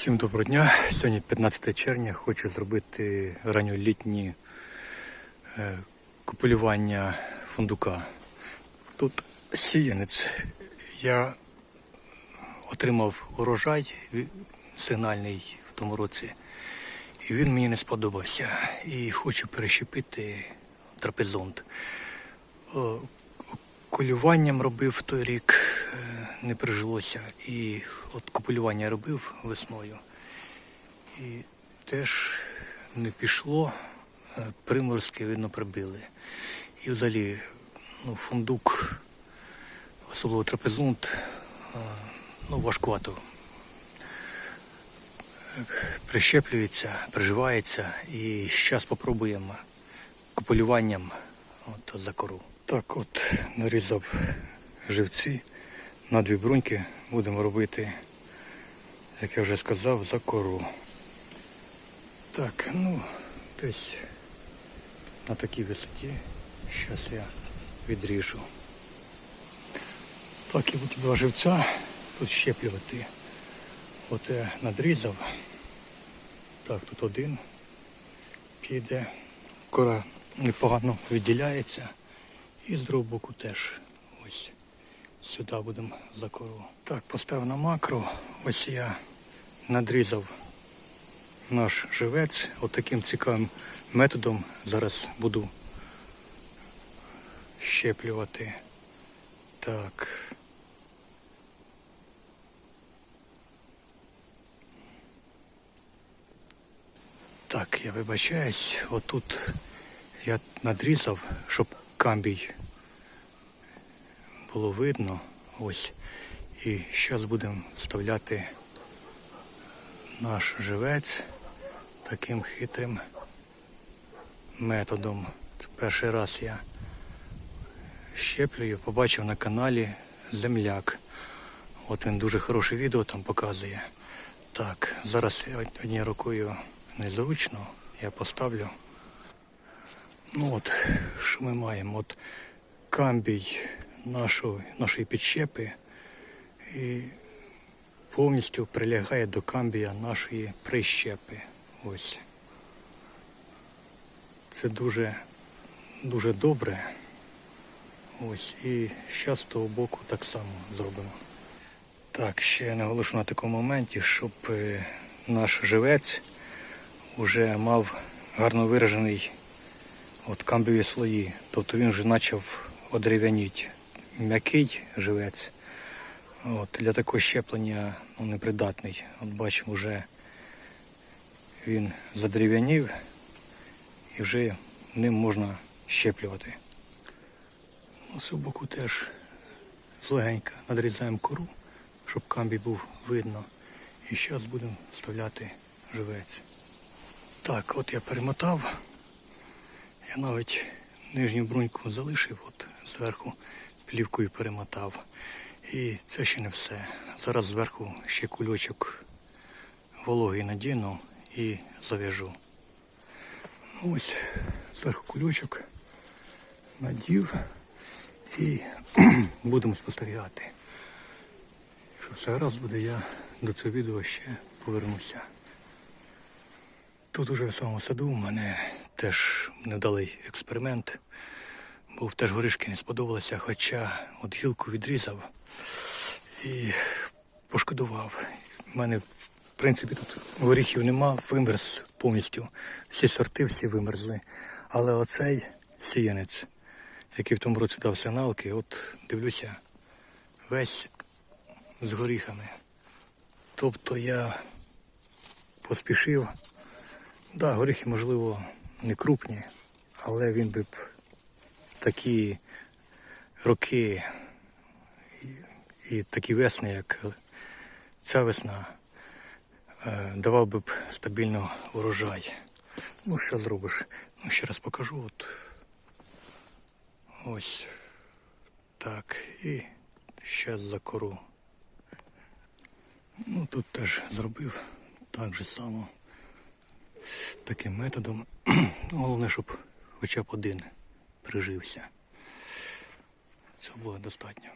Всім доброго дня. Сьогодні 15 червня. Хочу зробити ранньолітні е, фундука. Тут сіянець. Я отримав урожай сигнальний в тому році. І він мені не сподобався. І хочу перещепити трапезонт. О, Кулюванням робив той рік, е, не прижилося. І от купулювання робив весною. І теж не пішло, е, приморозки, видно, прибили. І взагалі ну, фундук, особливо трапезунт, е, ну, важкувато е, прищеплюється, приживається. І зараз спробуємо купулюванням от, за кору. Так от нарізав живці на дві бруньки. Будемо робити, як я вже сказав, за кору. Так, ну, десь на такій висоті. Зараз я відріжу. Так, і буду два живця тут щеплювати. От я надрізав. Так, тут один піде. Кора непогано відділяється. І з другого боку теж ось сюди будемо за кору. Так, поставив на макро. Ось я надрізав наш живець. От таким цікавим методом зараз буду щеплювати. Так. Так, я вибачаюсь, отут я надрізав, щоб камбій було видно. Ось. І зараз будемо вставляти наш живець таким хитрим методом. Це перший раз я щеплюю, побачив на каналі Земляк. От він дуже хороше відео там показує. Так, зараз однією рукою незручно, я поставлю. Ну от, що ми маємо? От камбій нашої, нашої підщепи і повністю прилягає до камбія нашої прищепи. Ось. Це дуже, дуже добре. Ось. І зараз з того боку так само зробимо. Так, ще наголошу на такому моменті, щоб е, наш живець вже мав гарно виражений от камбові слої. Тобто він вже почав одерев'яніти. М'який живець. От, для такого щеплення ну, непридатний. От бачимо, вже він задерев'янів і вже ним можна щеплювати. Ну, з боку теж злегенько надрізаємо кору, щоб камбій був видно. І зараз будемо вставляти живець. Так, от я перемотав. Я навіть нижню бруньку залишив, от зверху плівкою перемотав. І це ще не все. Зараз зверху ще кульочок вологий надіну і зав'яжу. Ну, Ось зверху кульочок надів і будемо спостерігати. Якщо все раз буде, я до цього відео ще повернуся. Тут уже в самому саду у мене теж невдалий експеримент. Був теж горішки не сподобалося, хоча от гілку відрізав і пошкодував. У мене, в принципі, тут горіхів нема, вимерз повністю. Всі сорти всі вимерзли. Але оцей сіянець, який в тому році дав сигналки, от дивлюся, весь з горіхами. Тобто я поспішив. Да, горіхи, можливо, не крупні, але він би б такі роки і, такі весни, як ця весна, е, давав би б стабільно урожай. Ну, що зробиш? Ну, ще раз покажу. От. Ось так. І зараз за кору. Ну, тут теж зробив так же само таким методом. Головне, щоб хоча б один прижився. Цього було достатньо.